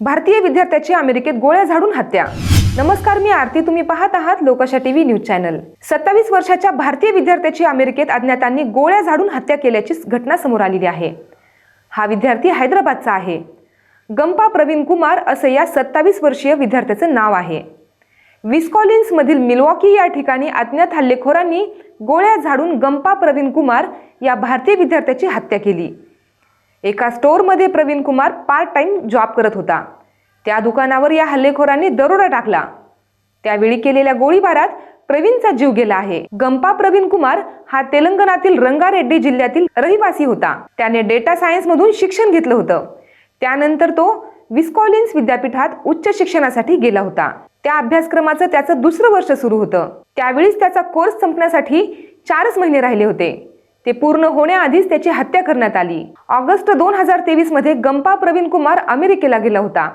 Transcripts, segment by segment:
भारतीय विद्यार्थ्याची अमेरिकेत गोळ्या झाडून हत्या. नमस्कार मी आरती. तुम्ही पाहत आहात लोकशा टीव्ही न्यूज चॅनल. सत्तावीस वर्षाच्या भारतीय विद्यार्थ्याची अमेरिकेत अज्ञातांनी गोळ्या झाडून हत्या केल्याची घटना समोर आलेली आहे. हा विद्यार्थी हैदराबादचा आहे. गंपा प्रवीण कुमार असं या सत्तावीस वर्षीय विद्यार्थ्याचं नाव आहे. विस्कॉलिन्समधील मिलवॉकी या ठिकाणी अज्ञात हल्लेखोरांनी गोळ्या झाडून गंपा प्रवीण कुमार या भारतीय विद्यार्थ्याची हत्या केली. एका स्टोअरमध्ये Praveen Kumar part time job करत होता. त्या दुकानावर या हल्लेखोरांनी दरोडा टाकला. त्यावेळी केलेल्या गोळीबारात प्रवीणचा जीव गेला आहे. गंपा प्रवीण कुमार हा तेलंगणातील रंगारेड्डी जिल्ह्यातील रहिवासी होता. त्याने डेटा सायन्स मधून शिक्षण घेतलं होतं. त्यानंतर तो विस्कॉलिन्स विद्यापीठात उच्च शिक्षणासाठी गेला होता. त्या अभ्यासक्रमाचं त्याचं दुसरं वर्ष सुरू होतं. त्यावेळीच त्याचा कोर्स संपण्यासाठी चारच महिने राहिले होते. ते पूर्ण होण्याआधीच त्याची हत्या करण्यात आली. ऑगस्ट दोन हजार तेवीसमध्ये गंपा प्रवीण कुमार अमेरिकेला गेला होता.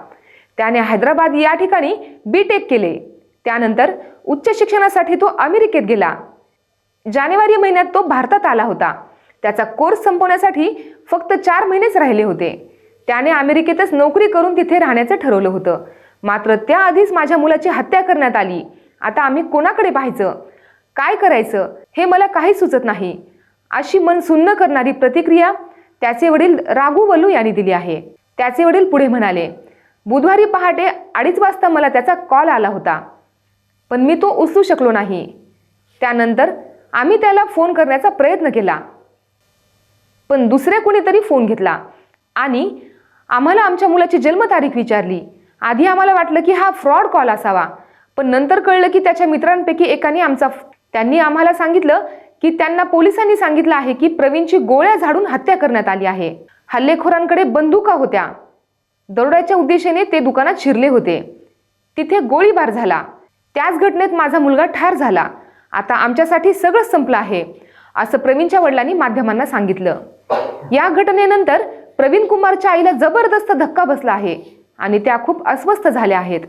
त्याने हैदराबाद या ठिकाणी बी टेक केले. त्यानंतर उच्च शिक्षणासाठी तो अमेरिकेत गेला. जानेवारी महिन्यात तो भारतात आला होता. त्याचा कोर्स संपवण्यासाठी फक्त चार महिनेच राहिले होते. त्याने अमेरिकेतच नोकरी करून तिथे राहण्याचं ठरवलं होतं. मात्र त्याआधीच माझ्या मुलाची हत्या करण्यात आली. आता आम्ही कोणाकडे पाहायचं? काय करायचं? हे मला काही सुचत नाही. अशी मन सुन्न करणारी प्रतिक्रिया त्याचे वडील राघू वल्लू यांनी दिली आहे. त्याचे वडील पुढे म्हणाले बुधवारी पहाटे अडीच वाजता मला त्याचा कॉल आला होता पण मी तो उचलू शकलो नाही. त्यानंतर आम्ही त्याला फोन करण्याचा प्रयत्न केला पण दुसरे कोणीतरी फोन घेतला आणि आम्हाला आमच्या मुलाची जन्मतारीख विचारली. आधी आम्हाला वाटलं की हा फ्रॉड कॉल असावा पण नंतर कळलं की त्याच्या मित्रांपैकी एकाने आमचा त्यांनी आम्हाला सांगितलं की त्यांना पोलिसांनी सांगितलं आहे की प्रवीणची गोळ्या झाडून हत्या करण्यात आली आहे. हल्लेखोरांकडे बंदुका होत्या. दरोड्याच्या उद्देशाने ते दुकानात शिरले होते. तिथे गोळीबार झाला. त्याच घटनेत माझा मुलगा ठार झाला. आता आमच्यासाठी सगळं संपलं आहे असं प्रवीणच्या वडिलांनी माध्यमांना सांगितलं. या घटनेनंतर प्रवीण कुमारच्या आईला जबरदस्त धक्का बसला आहे आणि त्या खूप अस्वस्थ झाल्या आहेत.